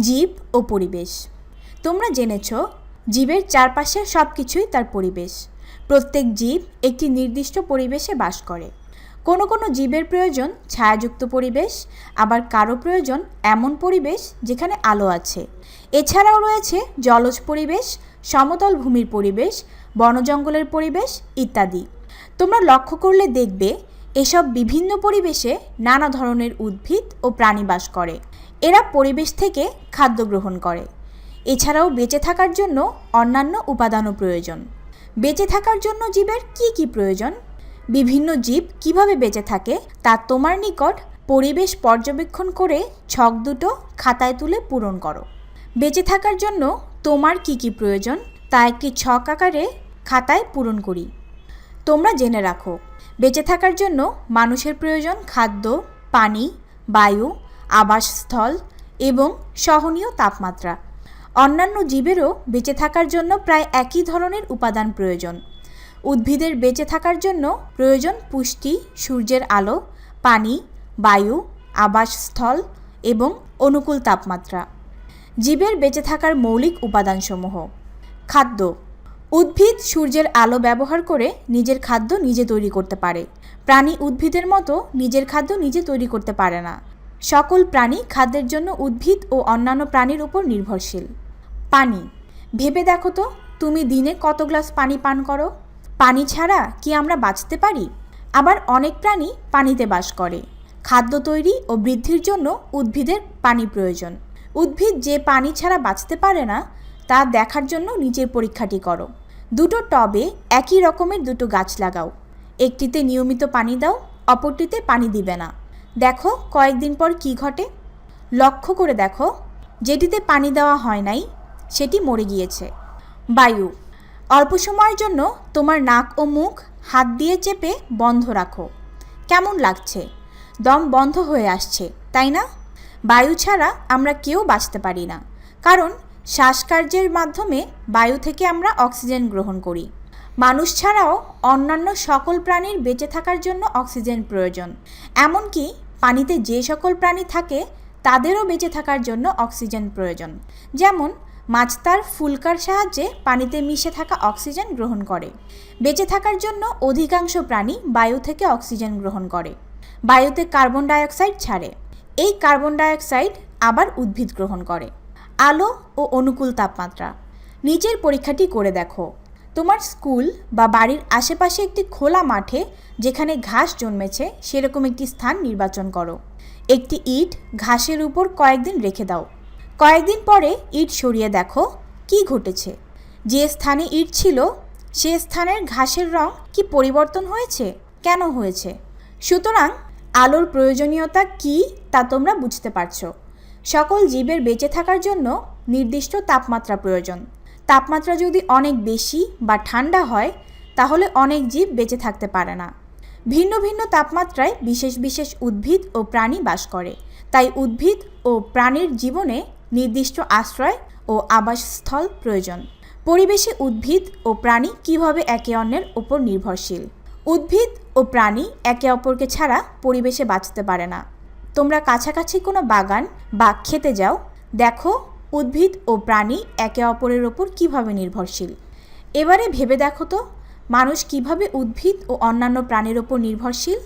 জীব ও পরিবেশ। তোমরা জেনেছ, জীবের চারপাশে সব কিছুই তার পরিবেশ। প্রত্যেক জীব একটি নির্দিষ্ট পরিবেশে বাস করে। কোনো কোনো জীবের প্রয়োজন ছায়াযুক্ত পরিবেশ, আবার কারও প্রয়োজন এমন পরিবেশ যেখানে আলো আছে। এছাড়াও রয়েছে জলজ পরিবেশ, সমতল ভূমির পরিবেশ বনজঙ্গলের পরিবেশ ইত্যাদি। তোমরা লক্ষ্য করলে দেখবে, এসব বিভিন্ন পরিবেশে নানা ধরনের উদ্ভিদ ও প্রাণী বাস করে। এরা পরিবেশ থেকে খাদ্য গ্রহণ করে। এছাড়াও বেঁচে থাকার জন্য অন্যান্য উপাদানও প্রয়োজন। বেঁচে থাকার জন্য জীবের কি কি প্রয়োজন? বিভিন্ন জীব কীভাবে বেঁচে থাকে তা তোমার নিকট পরিবেশ পর্যবেক্ষণ করে ছক দুটো খাতায় তুলে পূরণ করো। বেঁচে থাকার জন্য তোমার কি কি প্রয়োজন তা একটি ছক আকারে খাতায় পূরণ করি। তোমরা জেনে রাখো, বেঁচে থাকার জন্য মানুষের প্রয়োজন খাদ্য, পানি, বায়ু আবাসস্থল এবং সহনীয় তাপমাত্রা। অন্যান্য জীবেরও বেঁচে থাকার জন্য প্রায় একই ধরনের উপাদান প্রয়োজন। উদ্ভিদের বেঁচে থাকার জন্য প্রয়োজন পুষ্টি, সূর্যের আলো, পানি, বায়ু, আবাসস্থল এবং অনুকূল তাপমাত্রা। জীবের বেঁচে থাকার মৌলিক উপাদানসমূহ। খাদ্য। উদ্ভিদ সূর্যের আলো ব্যবহার করে নিজের খাদ্য নিজে তৈরি করতে পারে। প্রাণী উদ্ভিদের মতো নিজের খাদ্য নিজে তৈরি করতে পারে না। সকল প্রাণী খাদ্যের জন্য উদ্ভিদ ও অন্যান্য প্রাণীর উপর নির্ভরশীল। পানি। ভেবে দেখো তো, তুমি দিনে কত গ্লাস পানি পান করো? পানি ছাড়া কি আমরা বাঁচতে পারি? আবার অনেক প্রাণী পানিতে বাস করে। খাদ্য তৈরি ও বৃদ্ধির জন্য উদ্ভিদের পানি প্রয়োজন। উদ্ভিদ যে পানি ছাড়া বাঁচতে পারে না, তা দেখার জন্য নিচের পরীক্ষাটি করো। দুটো টবে একই রকমের দুটো গাছ লাগাও। একটিতে নিয়মিত পানি দাও, অপরটিতে পানি দিবে না। দেখো কয়েকদিন পর কি ঘটে। লক্ষ্য করে দেখো, যেটিতে পানি দেওয়া হয় নাই, সেটি মরে গিয়েছে। বায়ু, অল্প সময়ের জন্য তোমার নাক ও মুখ হাত দিয়ে চেপে বন্ধ রাখো। কেমন লাগছে? দম বন্ধ হয়ে আসছে, তাই না? বায়ু ছাড়া আমরা কেউ বাঁচতে পারি না, কারণ শ্বাসকার্যের মাধ্যমে বায়ু থেকে আমরা অক্সিজেন গ্রহণ করি। মানুষ ছাড়াও অন্যান্য সকল প্রাণীর বেঁচে থাকার জন্য অক্সিজেন প্রয়োজন। এমনকি পানিতে যে সকল প্রাণী থাকে, তাদেরও বেঁচে থাকার জন্য অক্সিজেন প্রয়োজন। যেমন, মাছ তার ফুলকার সাহায্যে পানিতে মিশে থাকা অক্সিজেন গ্রহণ করে। বেঁচে থাকার জন্য অধিকাংশ প্রাণী বায়ু থেকে অক্সিজেন গ্রহণ করে। বায়ুতে কার্বন ডাইঅক্সাইড ছাড়ে। এই কার্বন ডাইঅক্সাইড আবার উদ্ভিদ গ্রহণ করে। আলো ও অনুকূল তাপমাত্রা। নিচের পরীক্ষাটি করে দেখো। তোমার স্কুল বা বাড়ির আশেপাশে একটি খোলা মাঠে যেখানে ঘাস জন্মেছে, সেরকম একটি স্থান নির্বাচন করো। একটি ইট ঘাসের উপর কয়েকদিন রেখে দাও। কয়েকদিন পরে ইট সরিয়ে দেখো কি ঘটেছে। যে স্থানে ইট ছিল, সে স্থানের ঘাসের রং কি পরিবর্তন হয়েছে? কেন হয়েছে? সুতরাং আলোর প্রয়োজনীয়তা কি তা তোমরা বুঝতে পারছ। সকল জীবের বেঁচে থাকার জন্য নির্দিষ্ট তাপমাত্রা প্রয়োজন। তাপমাত্রা যদি অনেক বেশি বা ঠান্ডা হয়, তাহলে অনেক জীব বেঁচে থাকতে পারে না। ভিন্ন ভিন্ন তাপমাত্রায় বিশেষ বিশেষ উদ্ভিদ ও প্রাণী বাস করে। তাই উদ্ভিদ ও প্রাণীর জীবনে নির্দিষ্ট আশ্রয় ও আবাসস্থল প্রয়োজন। পরিবেশে উদ্ভিদ ও প্রাণী কীভাবে একে অন্যের ওপর নির্ভরশীল? উদ্ভিদ ও প্রাণী একে অপরকে ছাড়া পরিবেশে বাঁচতে পারে না। তোমরা কাছাকাছি কোনো বাগান বা খেতে যাও, দেখো উদ্ভিদ ও প্রাণী একে অপরের ওপর কীভাবে নির্ভরশীল? এবারে ভেবে দেখো তো, মানুষ কীভাবে উদ্ভিদ ও অন্যান্য প্রাণীর ওপর নির্ভরশীল?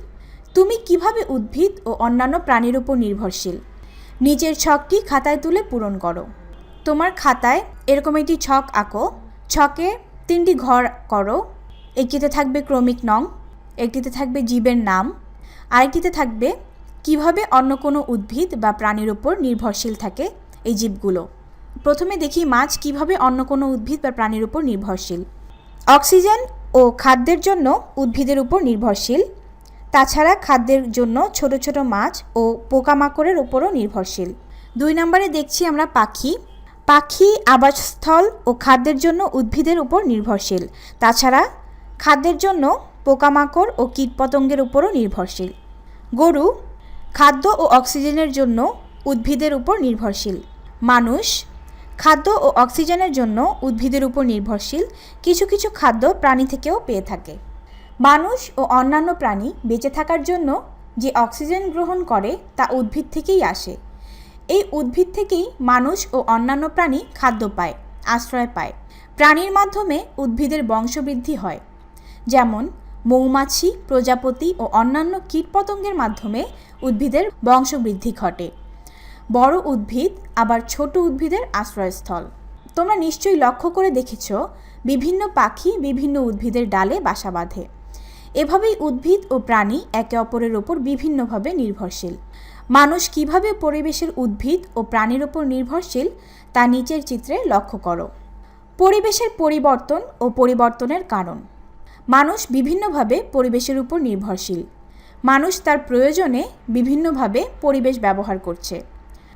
তুমি কীভাবে উদ্ভিদ ও অন্যান্য প্রাণীর ওপর নির্ভরশীল? নিচের ছকটি খাতায় তুলে পূরণ করো। তোমার খাতায় এরকম একটি ছক আঁকো। ছকে তিনটি ঘর করো। একটিতে থাকবে ক্রমিক নং, একটিতে থাকবে জীবের নাম, আরেকটিতে থাকবে কীভাবে অন্য কোনো উদ্ভিদ বা প্রাণীর উপর নির্ভরশীল থাকে এই জীবগুলো। প্রথমে দেখি মাছ কীভাবে অন্য কোনো উদ্ভিদ বা প্রাণীর উপর নির্ভরশীল। অক্সিজেন ও খাদ্যের জন্য উদ্ভিদের উপর নির্ভরশীল। তাছাড়া খাদ্যের জন্য ছোট ছোট মাছ ও পোকামাকড়ের উপরও নির্ভরশীল। দুই নম্বরে দেখছি আমরা পাখি। পাখি আবাসস্থল ও খাদ্যের জন্য উদ্ভিদের উপর নির্ভরশীল। তাছাড়া খাদ্যের জন্য পোকামাকড় ও কীটপতঙ্গের উপরও নির্ভরশীল। গরু, খাদ্য ও অক্সিজেনের জন্য উদ্ভিদের উপর নির্ভরশীল। মানুষ, খাদ্য ও অক্সিজেনের জন্য উদ্ভিদের উপর নির্ভরশীল কিছু কিছু খাদ্য প্রাণী থেকেও পেয়ে থাকে। মানুষ ও অন্যান্য প্রাণী বেঁচে থাকার জন্য যে অক্সিজেন গ্রহণ করে তা উদ্ভিদ থেকেই আসে। এই উদ্ভিদ থেকেই মানুষ ও অন্যান্য প্রাণী খাদ্য পায়, আশ্রয় পায়। প্রাণীর মাধ্যমে উদ্ভিদের বংশবৃদ্ধি হয়। যেমন, মৌমাছি, প্রজাপতি ও অন্যান্য কীটপতঙ্গের মাধ্যমে উদ্ভিদের বংশবৃদ্ধি ঘটে। বড় উদ্ভিদ, আবার ছোট উদ্ভিদের আশ্রয়স্থল। তোমরা নিশ্চয়ই লক্ষ্য করে দেখেছ, বিভিন্ন পাখি বিভিন্ন উদ্ভিদের ডালে বাসা বাঁধে। এভাবেই উদ্ভিদ ও প্রাণী একে অপরের ওপর বিভিন্নভাবে নির্ভরশীল। মানুষ কীভাবে পরিবেশের উদ্ভিদ ও প্রাণীর ওপর নির্ভরশীল, তা নিচের চিত্রে লক্ষ্য করো। পরিবেশের পরিবর্তন ও পরিবর্তনের কারণ। মানুষ বিভিন্নভাবে পরিবেশের উপর নির্ভরশীল। মানুষ তার প্রয়োজনে বিভিন্নভাবে পরিবেশ ব্যবহার করছে।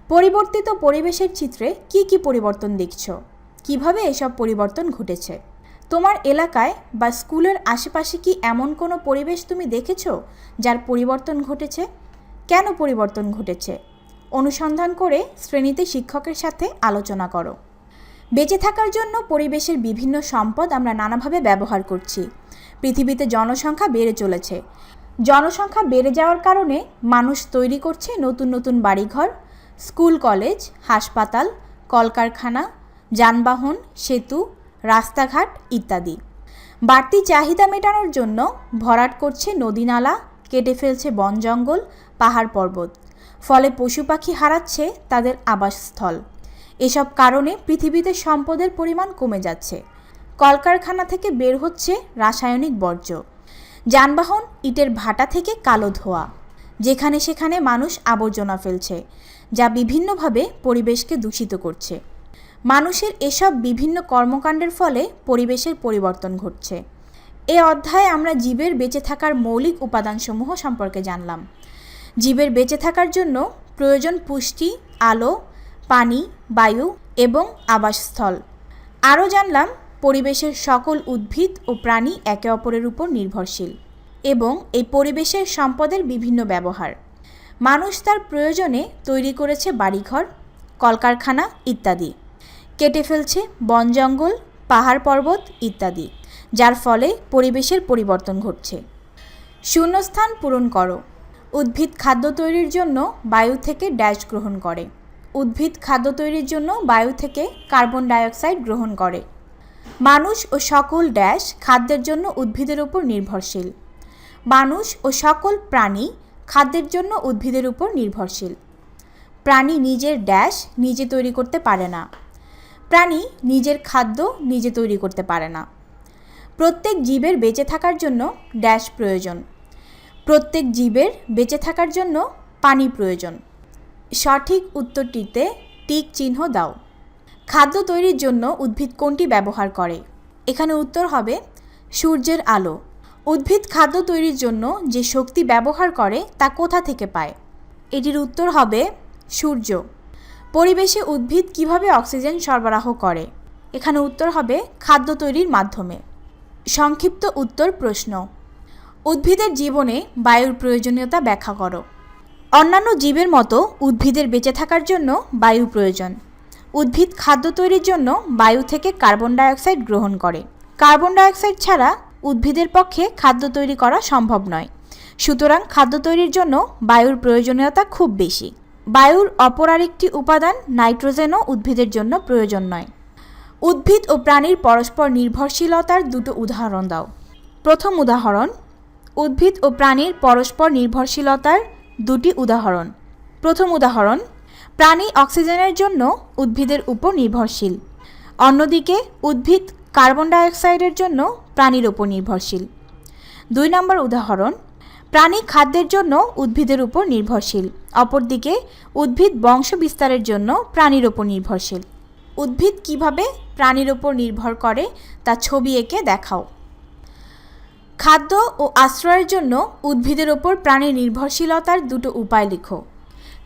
পরিবর্তিত পরিবেশের চিত্রে কি কি পরিবর্তন দেখছ? কীভাবে এসব পরিবর্তন ঘটেছে? তোমার এলাকায় বা স্কুলের আশেপাশে কি এমন কোনো পরিবেশ তুমি দেখেছ যার পরিবর্তন ঘটেছে? কেন পরিবর্তন ঘটেছে? অনুসন্ধান করে শ্রেণীতে শিক্ষকের সাথে আলোচনা করো। বেঁচে থাকার জন্য পরিবেশের বিভিন্ন সম্পদ আমরা নানাভাবে ব্যবহার করছি। পৃথিবীতে জনসংখ্যা বেড়ে চলেছে। জনসংখ্যা বেড়ে যাওয়ার কারণে মানুষ তৈরি করছে নতুন নতুন বাড়িঘর স্কুল কলেজ, হাসপাতাল, কলকারখানা, যানবাহন, সেতু, রাস্তাঘাট ইত্যাদি। বাড়তি চাহিদা মেটানোর জন্য ভরাট করছে নদীনালা কেটে ফেলছে বন জঙ্গল, পাহাড় পর্বত। ফলে পশু পাখি হারাচ্ছে তাদের আবাসস্থল। এসব কারণে পৃথিবীতে সম্পদের পরিমাণ কমে যাচ্ছে। কলকারখানা থেকে বের হচ্ছে রাসায়নিক বর্জ্য। যানবাহন, ইটের ভাটা থেকে কালো ধোয়া। যেখানে সেখানে মানুষ আবর্জনা ফেলছে। যা বিভিন্নভাবে পরিবেশকে দূষিত করছে। মানুষের এসব বিভিন্ন কর্মকাণ্ডের ফলে পরিবেশের পরিবর্তন ঘটছে। এ অধ্যায়ে আমরা জীবের বেঁচে থাকার মৌলিক উপাদানসমূহ সম্পর্কে জানলাম। জীবের বেঁচে থাকার জন্য প্রয়োজন পুষ্টি, আলো, পানি, বায়ু এবং আবাসস্থল। আরও জানলাম, পরিবেশের সকল উদ্ভিদ ও প্রাণী একে অপরের উপর নির্ভরশীল এবং এই পরিবেশের সম্পদের বিভিন্ন ব্যবহার। মানুষ তার প্রয়োজনে তৈরি করেছে বাড়িঘর, কলকারখানা ইত্যাদি। কেটে ফেলছে বন জঙ্গল, পাহাড় পর্বত ইত্যাদি, যার ফলে পরিবেশের পরিবর্তন ঘটছে। শূন্যস্থান পূরণ করো। উদ্ভিদ খাদ্য তৈরির জন্য বায়ু থেকে ড্যাশ গ্রহণ করে। উদ্ভিদ খাদ্য তৈরির জন্য বায়ু থেকে কার্বন ডাইঅক্সাইড গ্রহণ করে। মানুষ ও সকল ড্যাশ খাদ্যের জন্য উদ্ভিদের উপর নির্ভরশীল। মানুষ ও সকল প্রাণী খাদ্যের জন্য উদ্ভিদের উপর নির্ভরশীল। প্রাণী নিজের ড্যাশ নিজে তৈরি করতে পারে না। প্রাণী নিজের খাদ্য নিজে তৈরি করতে পারে না। প্রত্যেক জীবের বেঁচে থাকার জন্য ড্যাশ প্রয়োজন। প্রত্যেক জীবের বেঁচে থাকার জন্য পানি প্রয়োজন। সঠিক উত্তরটিতে টিক চিহ্ন দাও। খাদ্য তৈরির জন্য উদ্ভিদ কোনটি ব্যবহার করে? এখানে উত্তর হবে সূর্যের আলো। উদ্ভিদ খাদ্য তৈরির জন্য যে শক্তি ব্যবহার করে তা কোথা থেকে পায়? এটির উত্তর হবে সূর্য। পরিবেশে উদ্ভিদ কীভাবে অক্সিজেন সরবরাহ করে? এখানে উত্তর হবে খাদ্য তৈরির মাধ্যমে। সংক্ষিপ্ত উত্তর প্রশ্ন। উদ্ভিদের জীবনে বায়ুর প্রয়োজনীয়তা ব্যাখ্যা করো। অন্যান্য জীবের মতো উদ্ভিদের বেঁচে থাকার জন্য বায়ু প্রয়োজন। উদ্ভিদ খাদ্য তৈরির জন্য বায়ু থেকে কার্বন ডাইঅক্সাইড গ্রহণ করে। কার্বন ডাইঅক্সাইড ছাড়া উদ্ভিদের পক্ষে খাদ্য তৈরি করা সম্ভব নয়। সুতরাং খাদ্য তৈরির জন্য বায়ুর প্রয়োজনীয়তা খুব বেশি। বায়ুর অপর আরেকটি উপাদান নাইট্রোজেনও উদ্ভিদের জন্য প্রয়োজন নয়। উদ্ভিদ ও প্রাণীর পরস্পর নির্ভরশীলতার দুটো উদাহরণ দাও। প্রথম উদাহরণ, উদ্ভিদ ও প্রাণীর পরস্পর নির্ভরশীলতার দুটি উদাহরণ। প্রথম উদাহরণ, প্রাণী অক্সিজেনের জন্য উদ্ভিদের উপর নির্ভরশীল। অন্যদিকে, উদ্ভিদ কার্বন ডাইঅক্সাইডের জন্য প্রাণীর উপর নির্ভরশীল। দুই নম্বর উদাহরণ, প্রাণী খাদ্যের জন্য উদ্ভিদের উপর নির্ভরশীল। অপরদিকে, উদ্ভিদ বংশ বিস্তারের জন্য প্রাণীর উপর নির্ভরশীল। উদ্ভিদ কীভাবে প্রাণীর উপর নির্ভর করে তা ছবি এঁকে দেখাও। খাদ্য ও আশ্রয়ের জন্য উদ্ভিদের ওপর প্রাণীর নির্ভরশীলতার দুটো উপায় লিখো।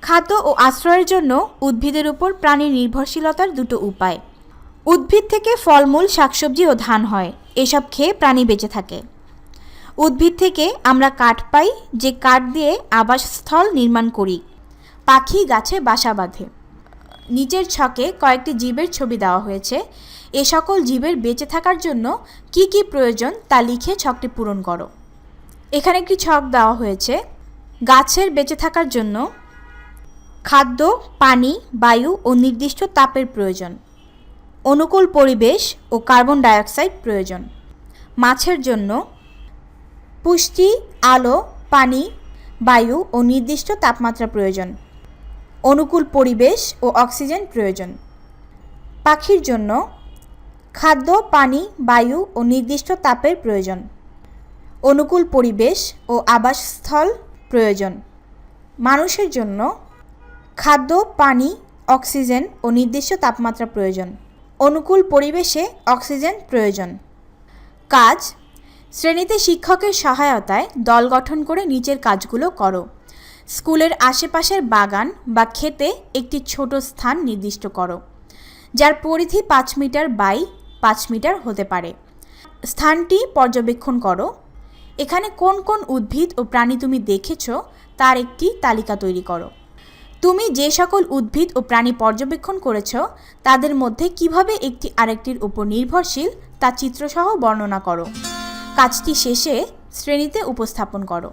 খাদ্য ও আশ্রয়ের জন্য উদ্ভিদের উপর প্রাণীর নির্ভরশীলতার দুটো উপায়। উদ্ভিদ থেকে ফলমূল, শাকসবজি ও ধান হয়। এসব খেয়ে প্রাণী বেঁচে থাকে। উদ্ভিদ থেকে আমরা কাঠ পাই, যে কাঠ দিয়ে আবাসস্থল নির্মাণ করি। পাখি গাছে বাসা বাঁধে। নিচের ছকে কয়েকটি জীবের ছবি দেওয়া হয়েছে। এ সকল জীবের বেঁচে থাকার জন্য কি কি প্রয়োজন তা লিখে ছকটি পূরণ করো। এখানে একটি ছক দেওয়া হয়েছে। গাছের বেঁচে থাকার জন্য খাদ্য, পানি, বায়ু ও নির্দিষ্ট তাপের প্রয়োজন। অনুকূল পরিবেশ ও কার্বন ডাইঅক্সাইড প্রয়োজন। মাছের জন্য পুষ্টি, আলো, পানি, বায়ু ও নির্দিষ্ট তাপমাত্রা প্রয়োজন। অনুকূল পরিবেশ ও অক্সিজেন প্রয়োজন। পাখির জন্য খাদ্য, পানি, বায়ু ও নির্দিষ্ট তাপের প্রয়োজন। অনুকূল পরিবেশ ও আবাসস্থল প্রয়োজন। মানুষের জন্য খাদ্য, পানি, অক্সিজেন ও নির্দিষ্ট তাপমাত্রা প্রয়োজন। অনুকূল পরিবেশে অক্সিজেন প্রয়োজন। কাজ, শ্রেণীতে শিক্ষকের সহায়তায় দল গঠন করে নিচের কাজগুলো করো। স্কুলের আশেপাশের বাগান বা ক্ষেতে একটি ছোট স্থান নির্দিষ্ট করো, যার পরিধি পাঁচ মিটার বাই পাঁচ মিটার হতে পারে। স্থানটি পর্যবেক্ষণ করো, এখানে কোন কোন উদ্ভিদ ও প্রাণী তুমি দেখেছ তার একটি তালিকা তৈরি করো। তুমি যে সকল উদ্ভিদ ও প্রাণী পর্যবেক্ষণ করেছ, তাদের মধ্যে কীভাবে একটি আরেকটির উপর নির্ভরশীল, তা চিত্রসহ বর্ণনা করো। কাজটি শেষে শ্রেণীতে উপস্থাপন করো।